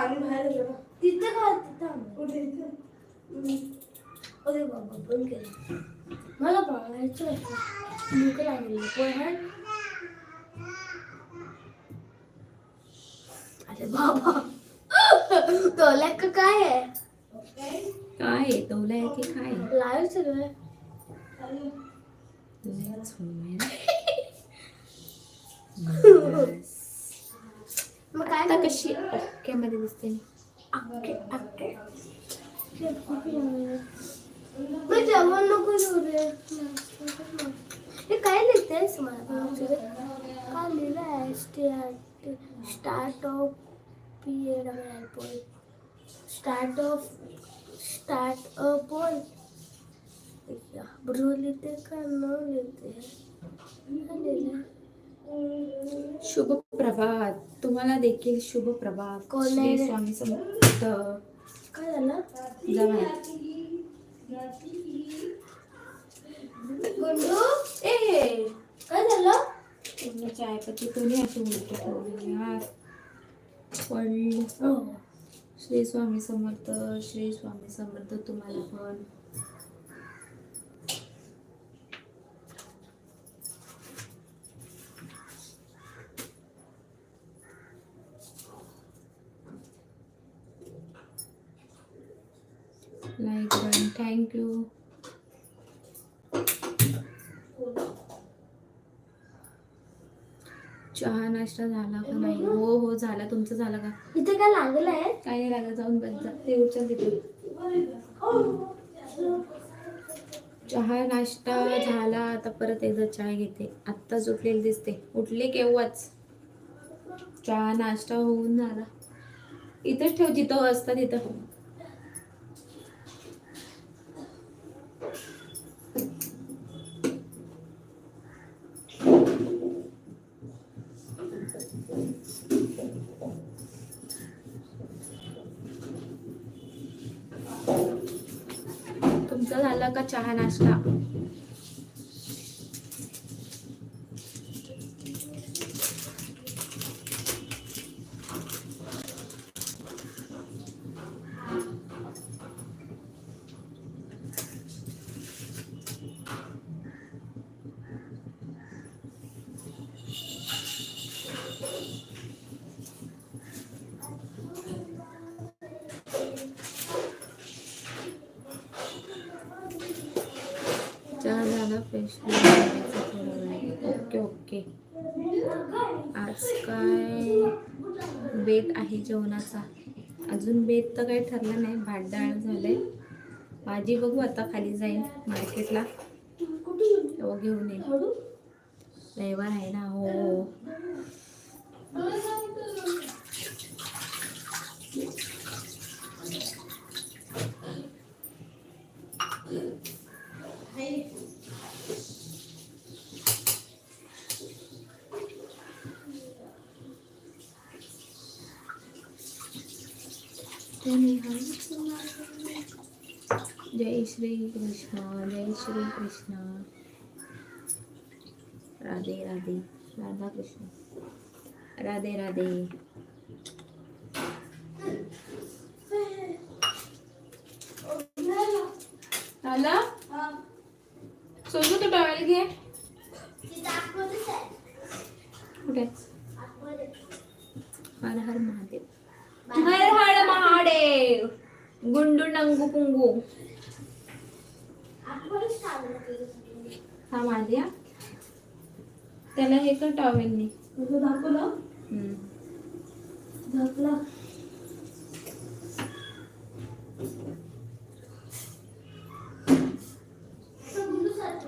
पाणी बाहेर गेलं तिथे घाल तिथे. कुठे. अरे बाबा बंद केलं मला बघायचं होतं भूक लागली पण अरे बाबा। तोला का काय आहे काय आहे तवला आहे की काय लाईव्ह. मग काय आता कशी ओके मध्ये दिसते अक्के अक्के मग जेवण नको देऊ हे काय लिहितेस मला काय लिहिलं आहे start of P A double L pole start of start a pole Bru लिहिते का न लिहिते काय लिहिलं शुभ प्रभात तुम्हाला देखील शुभ प्रभात श्री? स्वामी समर्थ. काय झालं? ए! काय कोणी अशी उलटी पडली हो. श्री स्वामी समर्थ श्री स्वामी समर्थ तुम्हाला पण. लाईक बन थँक्यू चहा नाश्ता झाला का नाही? हो हो झाला. तुमचा झाला का? इथे काय लागलंय? काय नाही लागत. जाऊन बस जा ते उचल तिथे. चहा नाश्ता झाला. आता परत एकदा चहा घेते. आत्ताच उठलेली दिसते. उठले केव्हाच? चहा नाश्ता होऊन झाला. इथंच ठेव. जिथं असतं तिथं. तुमचा झाला का चहा नाश्ता चहा झाला फ्रेश ओके ओके. आज काय बेत आहे जेवणाचा? अजून बेत तर काही ठरलं नाही भात डाळ झालंय. भाजी बघू आता खाली जाईन मार्केटला. तेव्हा घेऊन येईल रविवार आहे ना हो. जय श्री कृष्ण जय श्री कृष्ण राधे राधे राधा कृष्ण राधे राधे सोनू तो घे हर हर महादेव। हर महादेव गुंडू नंगू पुंगू हा माझ्या त्याला हे कर टॉवेलने. दाखवलं झाकला?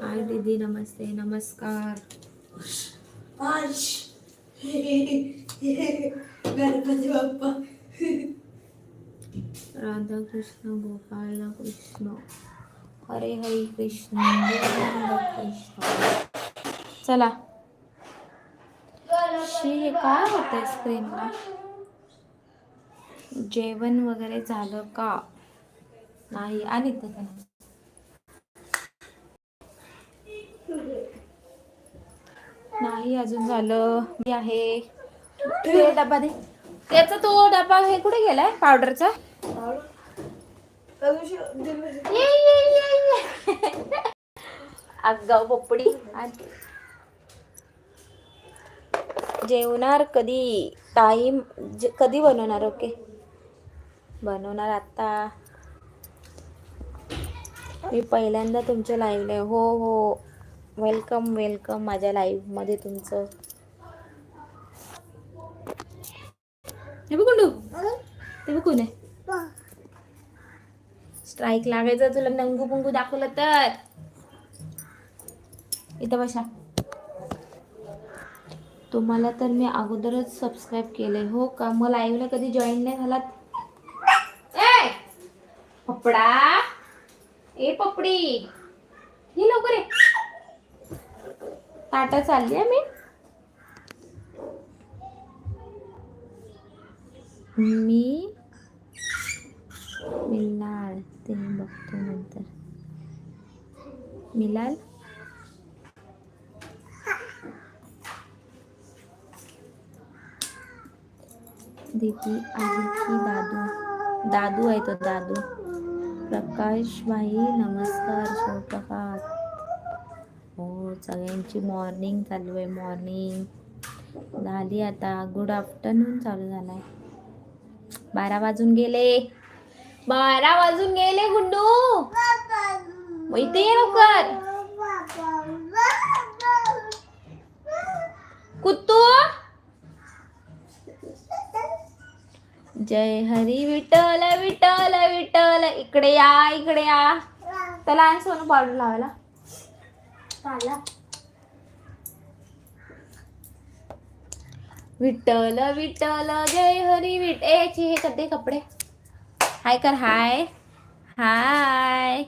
हाय दीदी नमस्ते नमस्कार. आज गणपती बाप्पा. राधा कृष्ण गोपाल कृष्ण हरे हरे कृष्ण कृष्ण चला. श्री हे काय होतंय स्क्रीनला जेवण वगैरे झालं का? नाही आणि तर नाही अजून झालं. मी आहे. डबा दे. त्याचा तो डबा हे कुठे गेलाय? पावडरचा? ये, ये, ये, ये. आगाऊ जेवणार कधी? टाईम कधी बनवणार ओके? बनवणार आता मी पहिल्यांदा तुमच्या लाईव्हला हो हो. वेलकम वेलकम माझ्या लाईव्हमध्ये तुमचं हे बघ ते बघ स्ट्राईक लागायचं तुला नंगू पुंगू दाखवलं तर. इथं बसा. तुम्हाला तर मी अगोदरच सबस्क्राईब केले हो का? मग लाईव्हला कधी जॉईन नाही झालात ए! पपडा ए पपडी ही लवकर टाटा चालली आहे मी. मी मिलाल ते बघतो नंतर. मिलाल? दीदी आली की दादू? दादू आहे तो दादू. प्रकाश भाई नमस्कार शिवप्रकाश हो सगळ्यांची मॉर्निंग चालू आहे मॉर्निंग झाली आता गुड आफ्टरनून चालू झाला आहे बारा वाजून गेले. बारा वाजून गेले गुंडू. माहिती इथे ये लवकर. कुत्तू. जय हरी विठल विठल विठल इकडे या इकडे या. त्याला आणि सोनं पावडर लावायला. विठ्ठल विठ्ठल जय हरी विठ ए हे कधी कपडे. हाय कर हाय. हाय.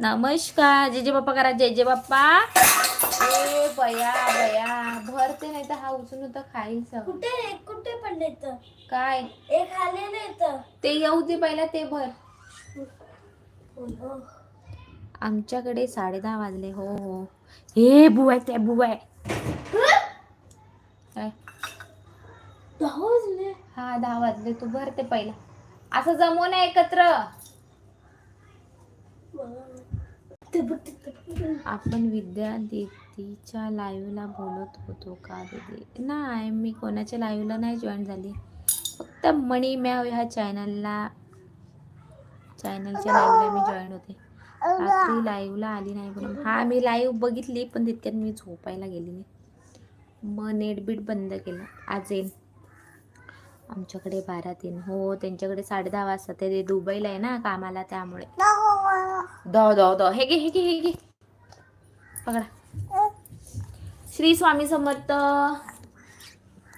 नमस्कार. जय जय बाप्पा करा जय जय बाप्पा. ए बया बया. भरते नाही तर हा उचलून होता खायचं कुठे कुठे पडले तर? काय? एक आलेले तर. ते येऊ दे पहिला ते भर. आमच्याकडे साडे दहा वाजले हो हो. हे बुवाय ते बुवाय दहा वाजले हा दहा वाजले तू भर ते पहिला. असं जमव ना एकत्र. आपण विद्या दीदीच्या लाईव्हला बोलत होतो का दीदी? नाही मी कोणाच्या लाईव्हला नाही जॉईन झाली. फक्त मणी मॅव ह्या चॅनलला चॅनलच्या लाईव्हला मी जॉईन होते. रात्री लाईव्हला आली नाही पण हा मी लाईव्ह बघितली पण तितक्यात मी झोपायला गेली नाही. मग नेट बीट बंद केलं. आज येईन. आमच्याकडे बारा तीन. हो त्यांच्याकडे साडे दहा वाजता. ते दुबईला आहे ना कामाला त्यामुळे. दो दो दो हे घे हे घे हे घे. पकडा. श्री स्वामी समर्थ.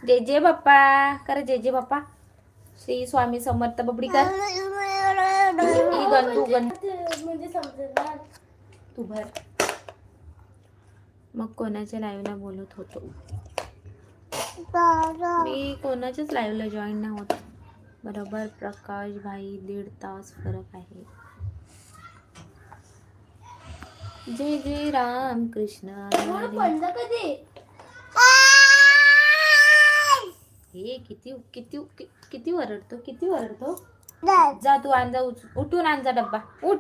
जे जे बाप्पा. कर जे जे बाप्पा. श्री स्वामी समर्थ बबडी कर. तू गण. तू भर. मग कोणाच्या लाईव्हला बोलत होतो? मी कोणाच्याच लाईव्हला जॉईन नाही होत बरोबर प्रकाश भाई दीड तास फरक आहे. जय जय राम कृष्ण. हे किती किती किती वरडतो किती वरडतो? जा तू आण जा उच- उठून आण जा डब्बा उठ.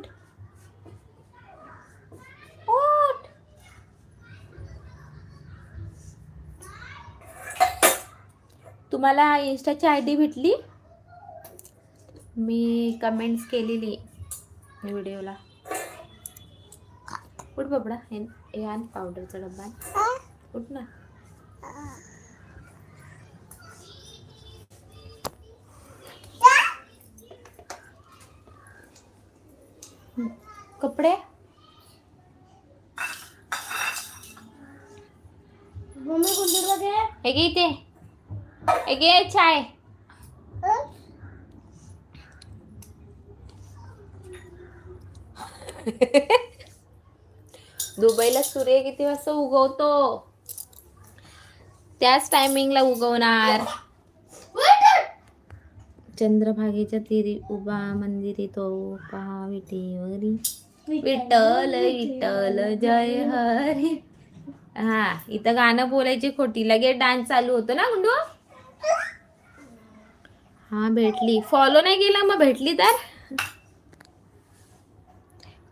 तुम्हाला इन्स्टाची आय डी भेटली? मी कमेंट्स केलेली व्हिडिओला. उठ बाबडा हे आण पावडरचा डब्बा. उठ ना. कपडे? मम्मी कुठे हे घे इथे. घे चाय दुबईला सूर्य किती वाजता उगवतो? त्याच टायमिंगला उगवणार. चंद्रभागेच्या तिरी उभा मंदिरी तो पहा विटेवरी. विठ्ठल विठ्ठल जय हरी. हा इथं गाणं बोलायची खोटी लगेच डान्स चालू होतो ना गुंडू? हा भेटली. फॉलो नाही केला मग भेटली तर?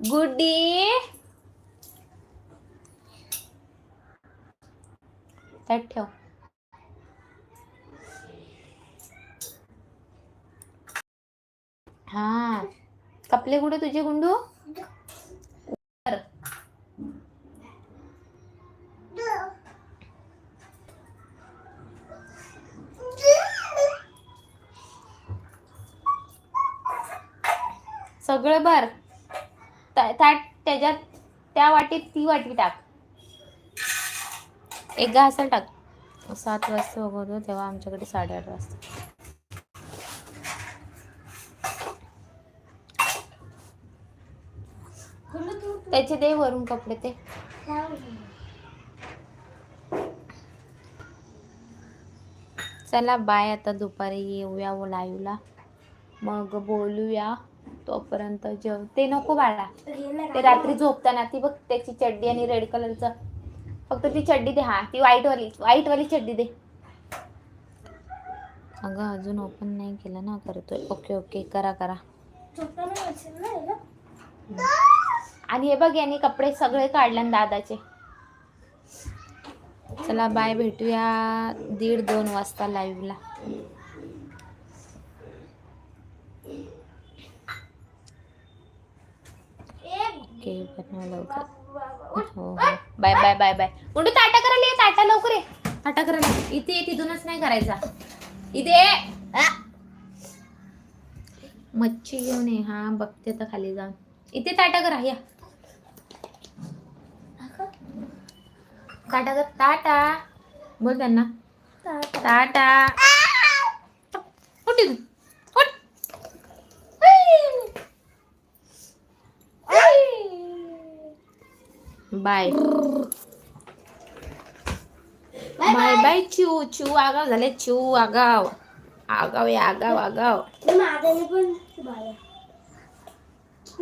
गुड्डी त्यात ठेव. हा. कपले कुठे तुझे गुंडू? सगळं भर. त्या त्या- त्याच्यात त्या वाटीत ती वाटी टाक. एक घासल टाक. सात वाजता बघतो तेव्हा आमच्याकडे साडेआठ वाजता. त्याचे दे वरून कपडे ते. चला बाय आता दुपारी येऊया लाईव्हला मग बोलूया. तोपर्यंत जेव. ते नको बाळा. ते रात्री झोपताना ती बघ त्याची चड्डी आणि रेड कलरचं फक्त ती चड्डी दे हा ती व्हाईट वाली व्हाईट वाली चड्डी दे. अगं अजून ओपन नाही केलं ना करतोय. ओके ओके करा करा. आणि हे बघ यांनी कपडे सगळे काढले ना दादाचे. चला बाय भेटूया दीड दोन वाजता लाईव्हला ओके बनवा लवकर. हो हो. Bye bye bye bye. मुंडू ताटा करायला ये ताटा लवकर ये. ताटा करायला. इथे ये, तिथूनच नाही करायचा. इथे ये. आ. मच्छी घेऊन ये. हा बघते आता खाली जाऊन. इथे ताटा करा या. ताटा कर टाटा बोल त्यांना. उठ इथून. बाय बाय बाय चिऊ चिऊ आगाव झाले चिऊ आगाव आगाव आहे आगाव आगाव माझ्याने पण बाय